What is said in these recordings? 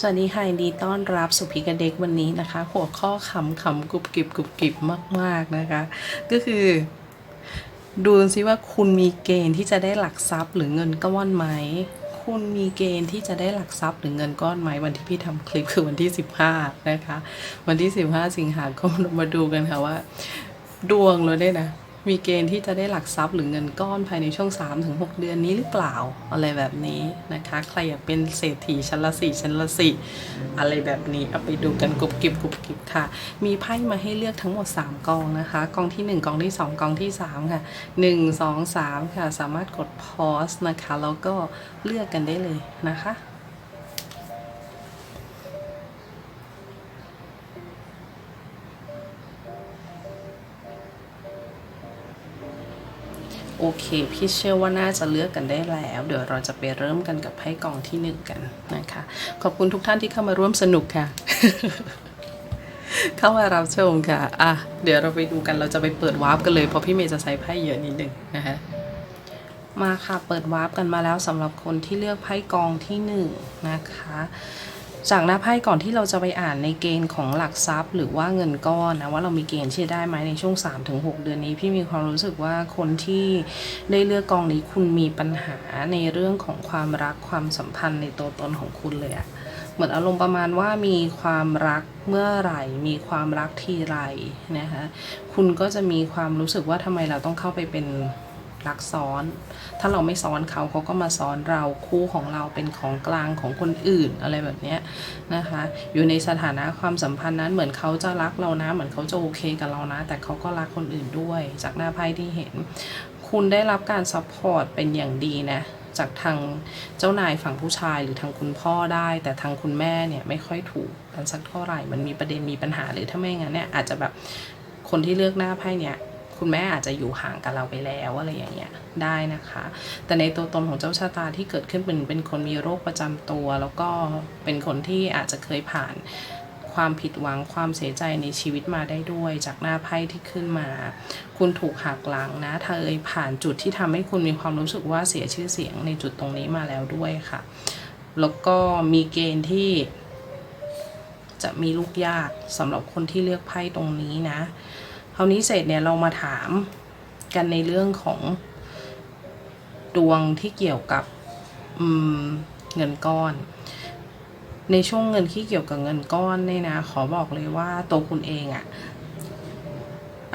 สวัสดีค่ะดีต้อนรับสุพิกเด็กวันนี้นะคะ หัวข้อคำคำกรุบกริบกรุบกริบมาก ๆ นะคะ ก็คือ ดูซิว่าคุณมีเกณฑ์ที่จะได้หลักทรัพย์หรือเงินก้อนไหม คุณมีเกณฑ์ที่จะได้หลักทรัพย์หรือเงินก้อนไหมวันที่พี่ทำคลิปคือวันที่ 15 นะคะ วันที่ 15 สิงหาคมมาดูกันค่ะว่า ดวงเราเนี่ยนะ มีเกณฑ์ที่จะได้หลักทรัพย์หรือเงินก้อนภายในช่วง 3-6 เดือนนี้หรือเปล่าอะไรแบบนี้นะคะ ใครอยากเป็นเศรษฐีชั้นละสี่ชั้นละสี่อะไรแบบนี้เอาไปดูกันกรุบกริบกรุบกริบค่ะ มีไพ่มาให้เลือกทั้งหมด 3 กองนะคะ กองทีหนึ่1 กองที่ 2 กองที่ 3 ค่ะ 1 2 3 ค่ะ สามารถกด pause นะคะ แล้วก็เลือกกันได้เลยนะคะ โอเค พี่เชื่อว่าน่าจะเลือกกันได้แล้ว เดี๋ยวเราจะไปเริ่มกันกับไพ่กองที่หนึ่งกันนะคะ ขอบคุณทุกท่านที่เข้ามาร่วมสนุกค่ะ เข้ามารับชมค่ะ อะ เดี๋ยวเราไปดูกันเราจะไปเปิดวาร์ปกันเลยเพราะพี่เมย์จะใช้ไพ่เยอะนิดหนึ่งนะคะมาค่ะ เปิดวาร์ปกันมาแล้วสำหรับคนที่เลือกไพ่กองที่หนึ่งนะคะ จากหน้าไพ่ก่อนที่เราจะไปอ่านในเกณฑ์ของหลักทรัพย์ หรือว่าเงินก้อนนะว่าเรามีเกณฑ์ที่จะได้ไหมในช่วง 3-6 เดือนนี้พี่มีความรู้สึกว่าคนที่ได้เลือกกองนี้คุณมีปัญหาในเรื่องของความรักความสัมพันธ์ในตัวตนของคุณเลยอะเหมือนอารมณ์ประมาณว่ามีความรักเมื่อไหร่ มีความรักทีไรนะคะคุณก็จะมีความรู้สึกว่าทำไมเราต้องเข้าไปเป็น รักซ้อน ถ้าเราไม่ซ้อนเขาเขาก็มาซ้อนเราคู่ของเราเป็นของกลางของคนอื่นอะไรแบบนี้นะคะ อยู่ในสถานะความสัมพันธ์นั้นเหมือนเขาจะรักเรานะ เหมือนเขาจะโอเคกับเรานะ แต่เขาก็รักคนอื่นด้วย จากหน้าไพ่ที่เห็น คุณได้รับการซัพพอร์ตเป็นอย่างดีนะจากทางเจ้านายฝั่งผู้ชายหรือทางคุณพ่อได้ แต่ทางคุณแม่เนี่ยไม่ค่อยถูกกันสักเท่าไหร่ มันมีประเด็นมีปัญหาหรือถ้าไม่งั้นเนี่ยอาจจะแบบคนที่เลือกหน้าไพ่เนี่ย คุณแม่อาจจะอยู่ห่างกับเราไปแล้วอะไรอย่างเงี้ยได้นะคะ แต่ในตัวตนของเจ้าชะตาที่เกิดขึ้นเป็นเป็นคนมีโรคประจำตัว แล้วก็เป็นคนที่อาจจะเคยผ่านความผิดหวังความเสียใจในชีวิตมาได้ด้วย จากหน้าไพ่ที่ขึ้นมา คุณถูกหักหลังนะเธอเอยผ่านจุดที่ทำให้คุณมีความรู้สึกว่าเสียชื่อเสียงในจุดตรงนี้มาแล้วด้วยค่ะ แล้วก็มีเกณฑ์ที่ จะมีลูกยากสำหรับคนที่เลือกไพ่ตรงนี้นะ คราวนี้เสร็จเนี่ยเรามาถามกันในเรื่องของดวงที่เกี่ยวกับเงินก้อน ในช่วงเงินที่เกี่ยวกับเงินก้อนเนี่ยนะขอบอกเลยว่าตัวคุณเองอะ่ะ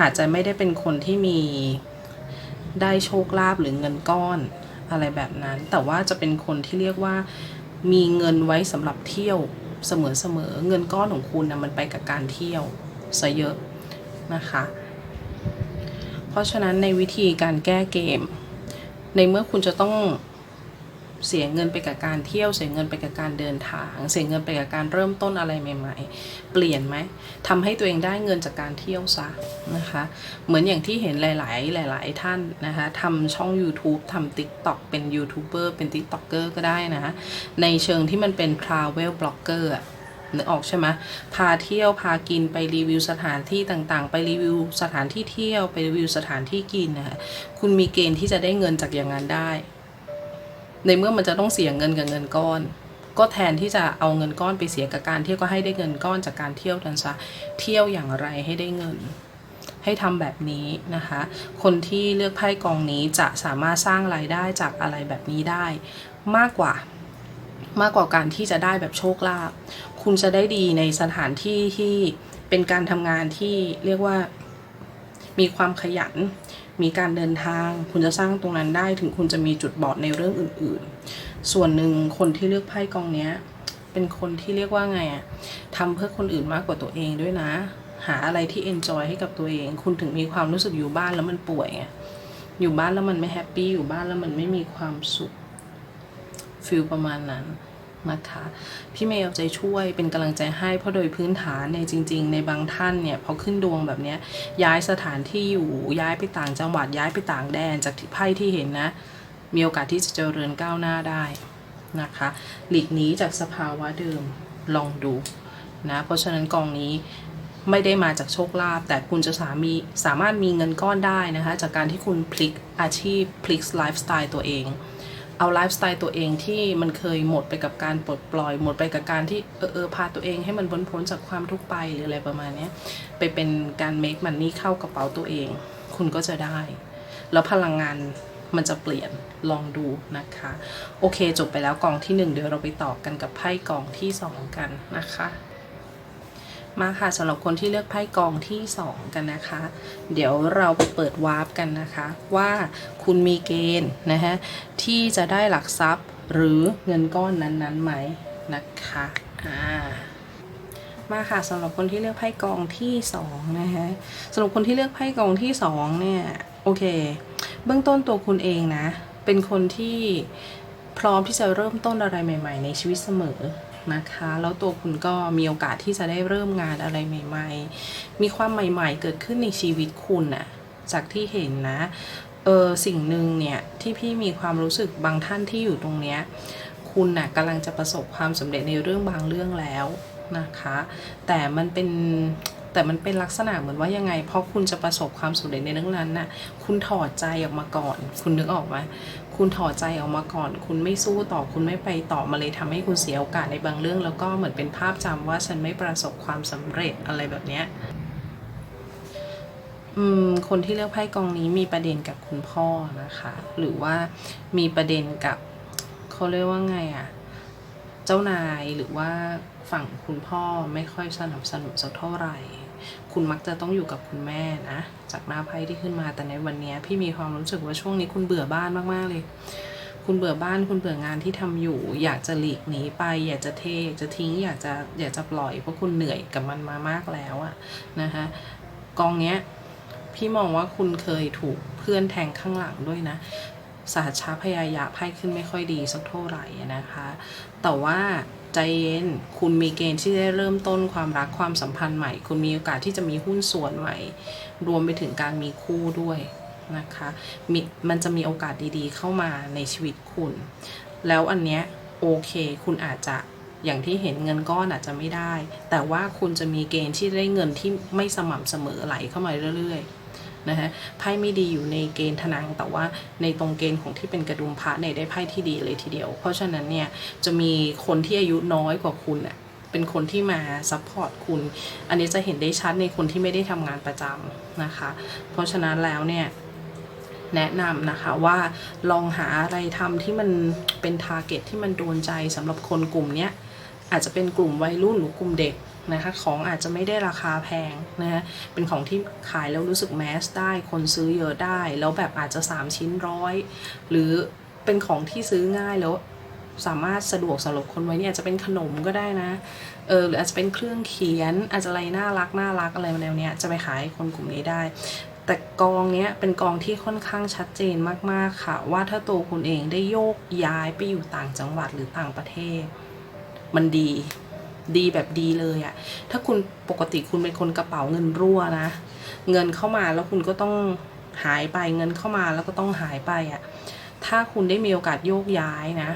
อาจจะไม่ได้เป็นคนที่มีได้โชคลาภหรือเงินก้อนอะไรแบบนั้น แต่ว่าจะเป็นคนที่เรียกว่ามีเงินไว้สำหรับเที่ยวเสมอๆเงินก้อนของคุณนะมันไปกับการเที่ยวซะเยอะ นะคะ เพราะฉะนั้นในวิธีการแก้เกม ในเมื่อคุณจะต้องเสียเงินไปกับการเที่ยวเสียเงินไปกับการเดินทาง เสียเงินไปกับการเริ่มต้นอะไรใหม่ ๆ เปลี่ยนไหมทำให้ตัวเองได้เงินจากการเที่ยวซะนะคะ เหมือนอย่างที่เห็นหลายๆ หลาย ๆ ท่านนะคะทำช่อง YouTube ทำ TikTok เป็นยูทูบเบอร์เป็น TikToker ก็ได้นะ ในเชิงที่มันเป็น Travel Blogger อะ นึกออกใช่ไหมพาเที่ยวพากินไปรีวิวสถานที่ต่างๆ ไปรีวิวสถานที่เที่ยวไปรีวิวสถานที่กินนะคะคุณมีเกณฑ์ที่จะได้เงินจากอย่างนั้นได้ ในเมื่อมันจะต้องเสียเงินกับเงินก้อนก็แทนที่จะเอาเงินก้อนไปเสียกับการเที่ยวก็ให้ได้เงินก้อนจากการเที่ยวกันซะเที่ยวอย่างไรให้ได้เงิน ให้ทำแบบนี้นะคะ คนที่เลือกไพ่กองนี้จะสามารถสร้างรายได้จากอะไรแบบนี้ได้ มากกว่ามากกว่าการที่จะได้แบบโชคลาภ คุณจะได้ดีในสถานที่ที่เป็นการทำงานที่เรียกว่า มีความขยัน มีการเดินทาง คุณจะสร้างตรงนั้นได้ถึงคุณจะมีจุดบอดในเรื่องอื่น ๆ ส่วนหนึ่งคนที่เลือกไพ่กองเนี้ย เป็นคนที่เรียกว่าไงอะทำเพื่อคนอื่นมากกว่าตัวเองด้วยนะ หาอะไรที่เอนจอยให้กับตัวเอง คุณถึงมีความรู้สึกอยู่บ้านแล้วมันป่วยไงอยู่บ้านแล้วมันไม่แฮปปี้อยู่บ้านแล้วมันไม่มีความสุขฟิลประมาณนั้น นะคะ พี่เมย์เอาใจช่วยเป็นกำลังใจให้เพราะโดยพื้นฐานเนี่ยจริง ๆ ในบางท่านเนี่ยพอขึ้นดวงแบบนี้ยย้ายสถานที่อยู่ย้ายไปต่างจังหวัดย้ายไปต่างแดนจากที่ไพ่ที่เห็นนะ มีโอกาสที่จะเจริญก้าวหน้าได้นะคะ หลีกหนีจากสภาวะเดิมลองดูนะเพราะฉะนั้นกองนี้ไม่ได้มาจากโชคลาภแต่คุณจะสามีสามารถมีเงินก้อนได้นะคะ จากการที่คุณพลิกอาชีพพลิกไลฟ์สไตล์ตัวเอง เอาไลฟ์สไตล์ตัวเองที่มันเคยหมดไปกับการปลดปล่อย หมดไปกับการที่เออเออพาตัวเองให้มันพ้นพ้นจากความทุกข์ไปหรืออะไรประมาณนี้ไปเป็นการ make money เข้ากระเป๋าตัวเอง คุณก็จะได้ แล้วพลังงานมันจะเปลี่ยนลองดูนะคะ โอเคจบไปแล้วกองที่หนึ่งเดี๋ยวเราไปต่อกันกับไพ่กองที่สองกันนะคะ มาค่ะสำหรับคนที่เลือกไพ่กองที่ 2 กันนะคะ เดี๋ยวเราไปเปิดวาร์ปกันนะคะ ว่าคุณมีเกณฑ์นะฮะที่จะได้หลักทรัพย์หรือเงินก้อนนั้นๆไหมนะคะอ่ามาค่ะสำหรับคนที่เลือกไพ่กองที่2นะคะสำหรับคนที่เลือกไพ่กองที่2เนี่ยโอเค เบื้องต้นตัวคุณเองนะ เป็นคนที่พร้อมที่จะเริ่มต้นอะไรใหม่ ๆ ในชีวิตเสมอ นะคะ แล้วตัวคุณก็มีโอกาสที่จะได้เริ่มงานอะไรใหม่ ๆ มีความใหม่ ๆ เกิดขึ้นในชีวิตคุณน่ะ จากที่เห็นนะ เออสิ่งหนึ่งเนี่ยที่พี่มีความรู้สึกบางท่านที่อยู่ตรงเนี้ย คุณน่ะกำลังจะประสบความสำเร็จในเรื่องบางเรื่องแล้วนะคะ แต่มันเป็นแต่มันเป็นลักษณะเหมือนว่ายังไง เพราะคุณจะประสบความสำเร็จในเรื่องนั้นน่ะ คุณถอดใจออกมาก่อน คุณนึกออกไหม คุณถอดใจออกมาก่อน คุณไม่สู้ต่อคุณไม่ไปต่อมาเลยทำให้คุณเสียโอกาสในบางเรื่อง แล้วก็เหมือนเป็นภาพจำว่าฉันไม่ประสบความสำเร็จอะไรแบบเนี้ยคนที่เลือกไพ่กองนี้มีประเด็นกับคุณพ่อนะคะ หรือว่ามีประเด็นกับเขาเรียกว่าไงอะ่ะ เจ้านายหรือว่าฝั่งคุณพ่อไม่ค่อยสนับสนุนสักเท่าไหร่ คุณมักจะต้องอยู่กับคุณแม่นะ จากหน้าไพ่ที่ขึ้นมาแต่ในวันนี้พี่มีความรู้สึกว่าช่วงนี้คุณเบื่อบ้านมากๆเลย คุณเบื่อบ้านคุณเบื่องานที่ทำอยู่ อยากจะหลีกหนีไป อยากจะเทอยากจะทิ้ง อยากจะอยากจะปล่อยเพราะคุณเหนื่อยกับมันมามากแล้วอะนะคะกองเนี้ยพี่มองว่าคุณเคยถูกเพื่อนแทงข้างหลังด้วยนะสหัชชาพยายะไพ่ขึ้นไม่ค่อยดีสักเท่าไหร่นะคะ แต่ว่าใจเย็น คุณมีเกณฑ์ที่ได้เริ่มต้นความรักความสัมพันธ์ใหม่ คุณมีโอกาสที่จะมีหุ้นส่วนใหม่ รวมไปถึงการมีคู่ด้วยนะคะมีมันจะมีโอกาสดีๆ เข้ามาในชีวิตคุณ แล้วอันเนี้ยโอเค คุณอาจจะอย่างที่เห็นเงินก้อนอาจจะไม่ได้ แต่ว่าคุณจะมีเกณฑ์ที่ได้เงินที่ไม่สม่ำเสมอไหลเข้ามาเรื่อยๆ นะฮะไพ่ไม่ดีอยู่ในเกณฑ์ทนังแต่ว่าในตรงเกณฑ์ของที่เป็นกระดุมพระเนี่ยได้ไพ่ที่ดีเลยทีเดียว เพราะฉะนั้นเนี่ยจะมีคนที่อายุน้อยกว่าคุณอะเป็นคนที่มาซัพพอร์ตคุณ อันนี้จะเห็นได้ชัดในคนที่ไม่ได้ทำงานประจำนะคะ เพราะฉะนั้นแล้วเนี่ยแนะนำนะคะว่าลองหาอะไรทำที่มันเป็นทาร์เก็ตที่มันโดนใจสำหรับคนกลุ่มเนี้ย อาจจะเป็นกลุ่มวัยรุ่นหรือกลุ่มเด็กนะคะของอาจจะไม่ได้ราคาแพงนะฮะเป็นของที่ขายแล้วรู้สึกแมสได้ คนซื้อเยอะได้ แล้วแบบอาจจะ 3 ชิ้นร้อยหรือเป็นของที่ซื้อง่ายแล้วสามารถสะดวกสำหรับคนไว้เนี่ยอาจจะเป็นขนมก็ได้นะ เออหรืออาจจะเป็นเครื่องเขียนอาจจะอะไรน่ารักน่ารักอะไรแนวเนี้ยจะไปขายคนกลุ่มนี้ได้ แต่กองเนี้ยเป็นกองที่ค่อนข้างชัดเจนมากๆค่ะ ว่าถ้าตัวคุณเองได้โยกย้ายไปอยู่ต่างจังหวัดหรือต่างประเทศ มันดีดีแบบดีเลยอะถ้าคุณปกติคุณเป็นคนกระเป๋าเงินรั่วนะ เงินเข้ามาแล้วคุณก็ต้องหายไปเงินเข้ามาแล้วก็ต้องหายไปอะถ้าคุณได้มีโอกาสโยกย้ายนะ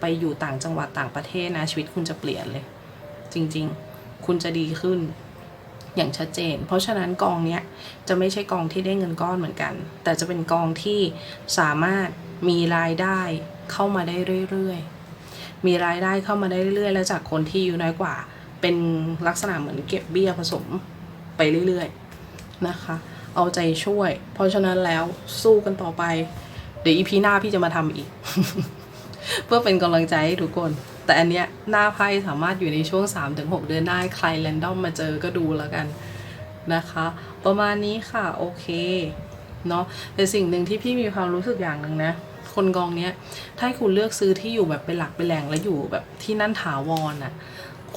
ไปอยู่ต่างจังหวัดต่างประเทศนะชีวิตคุณจะเปลี่ยนเลย จริงๆ คุณจะดีขึ้นอย่างชัดเจน เพราะฉะนั้นกองเนี้ยจะไม่ใช่กองที่ได้เงินก้อนเหมือนกัน แต่จะเป็นกองที่สามารถมีรายได้เข้ามาได้เรื่อยๆ มีรายได้เข้ามาได้เรื่อยๆ แล้วจากคนที่อายู่น้อยกว่า เป็นลักษณะเหมือนเก็บเบี้ยผสมไปเรื่อยๆนะคะ เอาใจช่วย เพราะฉะนั้นแล้วสู้กันต่อไป เดี๋ยวอีพีหน้าพี่จะมาทำอีก เพื่อเป็นกำลังใจให้ทุกคน แต่อันเนี้ยหน้าไพ่สามารถอยู่ในช่วง 3-6 เดือนได้ใครแรนดอมมาเจอก็ดูแล้วกันนะคะ ประมาณนี้ค่ะ โอเคเนาะแต่สิ่งหนึ่งที่พี่มีความรู้สึกอย่างหนึ่งนะ คนกองเนี้ย ถ้าคุณเลือกซื้อที่อยู่แบบเป็นหลักเป็นแหล่งแล้วอยู่แบบที่นั่นถาวรน่ะ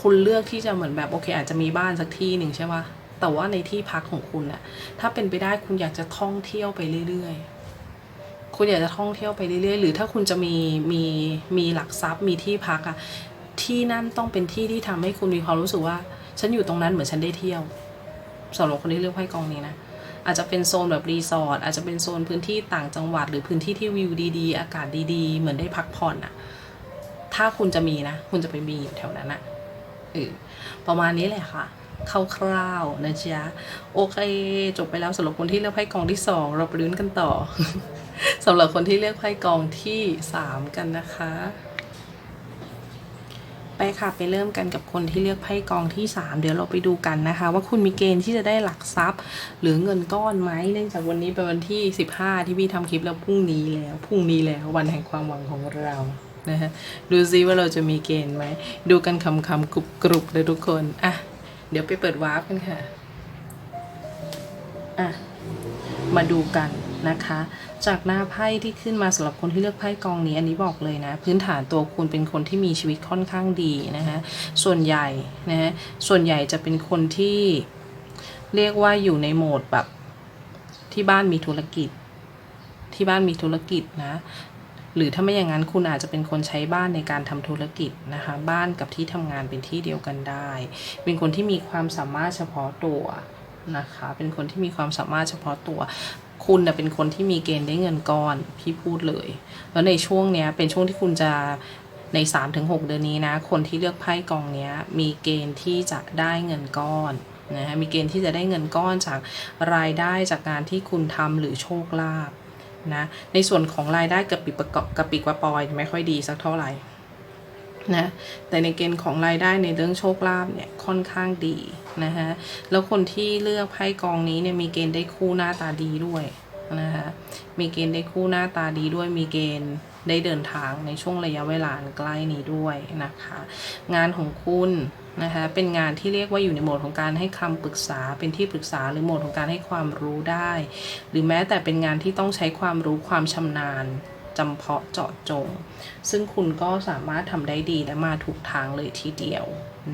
คุณเลือกที่จะเหมือนแบบโอเค อาจจะมีบ้านสักที่หนึ่งใช่ปะแต่ว่าในที่พักของคุณน่ะถ้าเป็นไปได้คุณอยากจะท่องเที่ยวไปเรื่อยๆ คุณอยากจะท่องเที่ยวไปเรื่อยๆ หรือถ้าคุณจะมีมีมีหลักทรัพย์มีที่พักอะที่นั่นต้องเป็นที่ที่ทำให้คุณมีความรู้สึกว่า ฉันอยู่ตรงนั้นเหมือนฉันได้เที่ยวสำหรับคนที่เลือกไพ่กองนี้นะ อาจจะเป็นโซนแบบรีสอร์ทอาจจะเป็นโซนพื้นที่ต่างจังหวัด หรือพื้นที่ที่วิวดีๆ อากาศดีๆ เหมือนได้พักผ่อนอะถ้าคุณจะมีนะ คุณจะไปมีอยู่แถวนั้นอะเออประมาณนี้แหละค่ะคร่าวๆนะจ๊ะโอเค จบไปแล้วสำหรับคนที่เลือกไพ่กองที่สองเราไปลุ้นกันต่อสำหรับคนที่เลือกไพ่กองที่สามกันนะคะ ไปค่ะไปเริ่มกันกับคนที่เลือกไพ่กองที่ 3 เดี๋ยวเราไปดูกันนะคะ ว่าคุณมีเกณฑ์ที่จะได้หลักทรัพย์ หรือเงินก้อนไหมเนื่องจากวันนี้เป็นวันที่ 15 ที่พี่ทำคลิปแล้วพรุ่งนี้แล้วพรุ่งนี้แล้ววันแห่งความหวังของเรานะฮะดูซิว่าเราจะมีเกณฑ์ไหมดูกันคำคำๆกรุบกรุบเลยทุกคนอะเดี๋ยวไปเปิดวาร์ปกันค่ะอะมาดูกันนะคะ จากหน้าไพ่ที่ขึ้นมาสำหรับคนที่เลือกไพ่กองนี้ อันนี้บอกเลยนะ พื้นฐานตัวคุณเป็นคนที่มีชีวิตค่อนข้างดีนะคะส่วนใหญ่นะฮะส่วนใหญ่จะเป็นคนที่เรียกว่าอยู่ในโหมดแบบที่บ้านมีธุรกิจ ที่บ้านมีธุรกิจนะหรือถ้าไม่อย่างนั้นคุณอาจจะเป็นคนใช้บ้านในการทำธุรกิจนะคะบ้านกับที่ทำงานเป็นที่เดียวกันได้ เป็นคนที่มีความสามารถเฉพาะตัวนะคะเป็นคนที่มีความสามารถเฉพาะตัว คุณนะเป็นคนที่มีเกณฑ์ได้เงินก้อน พี่พูดเลย แล้วในช่วงเนี้ยเป็นช่วงที่คุณจะใน 3-6 เดือนนี้นะ คนที่เลือกไพ่กองเนี้ยมีเกณฑ์ที่จะได้เงินก้อนนะฮะมีเกณฑ์ที่จะได้เงินก้อนจากรายได้จากงานที่คุณทำหรือโชคลาภนะในส่วนของรายได้กระปิดประกอบกระปิกระปอยไม่ค่อยดีสักเท่าไหร่ นะแต่ในเกณฑ์ของรายได้ในเรื่องโชคลาภเนี่ยค่อนข้างดีนะฮะแล้วคนที่เลือกไพ่กองนี้เนี่ยมีเกณฑ์ได้คู่หน้าตาดีด้วยนะคะมีเกณฑ์ได้คู่หน้าตาดีด้วยมีเกณฑ์ได้เดินทางในช่วงระยะเวลาใกล้นี้ด้วยนะคะ งานของคุณนะคะเป็นงานที่เรียกว่าอยู่ในโหมดของการให้คำปรึกษาเป็นที่ปรึกษาหรือโหมดของการให้ความรู้ได้ หรือแม้แต่เป็นงานที่ต้องใช้ความรู้ความชำนาญ จำเพาะเจาะจง ซึ่งคุณก็สามารถทำได้ดีและมาถูกทางเลยทีเดียว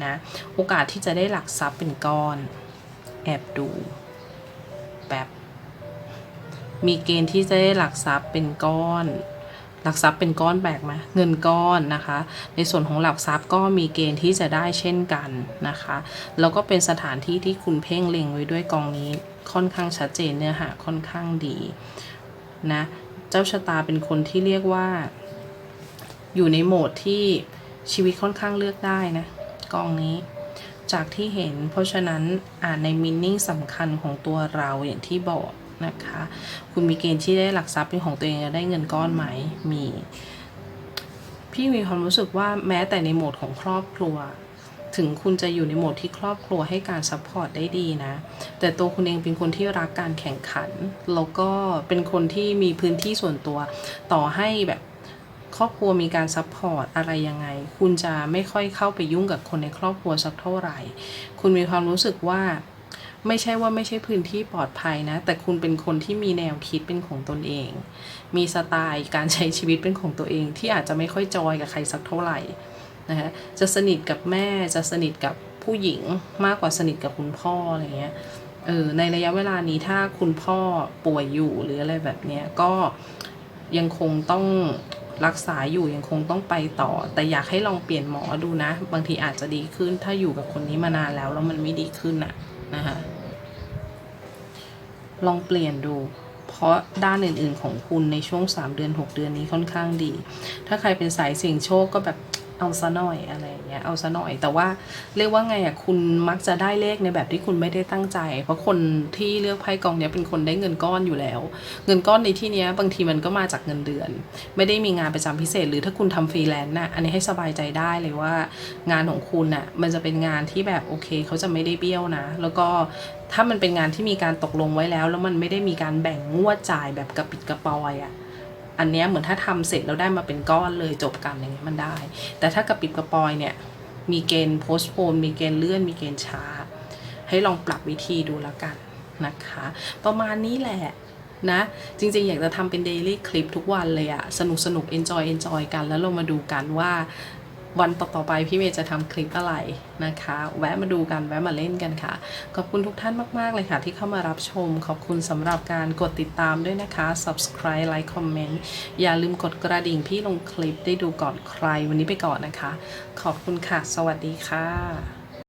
นะโอกาสที่จะได้หลักทรัพย์เป็นก้อน แอบดูแบบมีเกณฑ์ที่จะได้หลักทรัพย์เป็นก้อน หลักทรัพย์เป็นก้อนแบกไหมเงินก้อนนะคะ ในส่วนของหลักทรัพย์ก็มีเกณฑ์ที่จะได้เช่นกันนะคะ แล้วก็เป็นสถานที่ที่คุณเพ่งเล็งไว้ด้วยกองนี้ค่อนข้างชัดเจนเนื้อหาค่อนข้างดีนะ เจ้าชะตาเป็นคนที่เรียกว่า อยู่ในโหมดที่ชีวิตค่อนข้างเลือกได้นะกองนี้ จากที่เห็น เพราะฉะนั้นอ่านในมินนิ่งสำคัญของตัวเราอย่างที่บอกนะคะ คุณมีเกณฑ์ที่ได้หลักทรัพย์เป็นของตัวเองจะได้เงินก้อนไหมมี พี่มีความรู้สึกว่าแม้แต่ในโหมดของครอบครัว ถึงคุณจะอยู่ในโหมดที่ครอบครัวให้การซัพพอร์ตได้ดีนะ แต่ตัวคุณเองเป็นคนที่รักการแข่งขัน แล้วก็เป็นคนที่มีพื้นที่ส่วนตัว ต่อให้แบบครอบครัวมีการซัพพอร์ตอะไรยังไง คุณจะไม่ค่อยเข้าไปยุ่งกับคนในครอบครัวสักเท่าไหร่ คุณมีความรู้สึกว่าไม่ใช่ว่าไม่ใช่พื้นที่ปลอดภัยนะ แต่คุณเป็นคนที่มีแนวคิดเป็นของตนเอง มีสไตล์การใช้ชีวิตเป็นของตัวเองที่อาจจะไม่ค่อยจอยกับใครสักเท่าไหร่ นะคะจะสนิทกับแม่จะสนิทกับผู้หญิงมากกว่าสนิทกับคุณพ่ออะไรเงี้ยเออในระยะเวลานี้ถ้าคุณพ่อป่วยอยู่หรืออะไรแบบเนี้ยก็ยังคงต้องรักษาอยู่ยังคงต้องไปต่อ แต่อยากให้ลองเปลี่ยนหมอดูนะ บางทีอาจจะดีขึ้นถ้าอยู่กับคนนี้มานานแล้วแล้วมันไม่ดีขึ้นอะนะคะลองเปลี่ยนดู เพราะด้านอื่นๆของคุณในช่วง 3 เดือน 6 เดือนนี้ค่อนข้างดี ถ้าใครเป็นสายเสี่ยงโชคก็แบบ เอาซะหน่อยอะไรเงี้ยเอาซะหน่อย แต่ว่าเรียกว่าไงอะคุณมักจะได้เลขในแบบที่คุณไม่ได้ตั้งใจ เพราะคนที่เลือกไพ่กองเนี้ยเป็นคนได้เงินก้อนอยู่แล้ว เงินก้อนในที่เนี้ยบางทีมันก็มาจากเงินเดือน ไม่ได้มีงานประจำพิเศษ หรือถ้าคุณทำฟรีแลนซ์น่ะอันนี้ให้สบายใจได้เลยว่า งานของคุณน่ะมันจะเป็นงานที่แบบโอเคเขาจะไม่ได้เบี้ยวนะ แล้วก็ถ้ามันเป็นงานที่มีการตกลงไว้แล้ว แล้วมันไม่ได้มีการแบ่งงวดจ่ายแบบกระปิดกระปอยอะ่ะ อันเนี้ยเหมือนถ้าทำเสร็จแล้วได้มาเป็นก้อนเลยจบกันอย่างเงี้ยมันได้ แต่ถ้ากระปิดกระปอยเนี่ยมีเกณฑ์โพสโพนมีเกณฑ์เลื่อนมีเกณฑ์ช้า ให้ลองปรับวิธีดูแล้วกันนะคะ ประมาณนี้แหละนะ จริงๆ อยากจะทำเป็นเดลี่คลิปทุกวันเลยอะสนุกสนุก enjoy enjoy กัน แล้วเรามาดูกันว่า วันต่อๆไปพี่เมย์จะทำคลิปอะไรนะคะ แวะมาดูกันแวะมาเล่นกันค่ะ ขอบคุณทุกท่านมากๆเลยค่ะ ที่เข้ามารับชม ขอบคุณสำหรับการกดติดตามด้วยนะคะ subscribe like comment อย่าลืมกดกระดิ่งพี่ลงคลิปได้ดูก่อนใครวันนี้ไปก่อนนะคะ ขอบคุณค่ะ สวัสดีค่ะ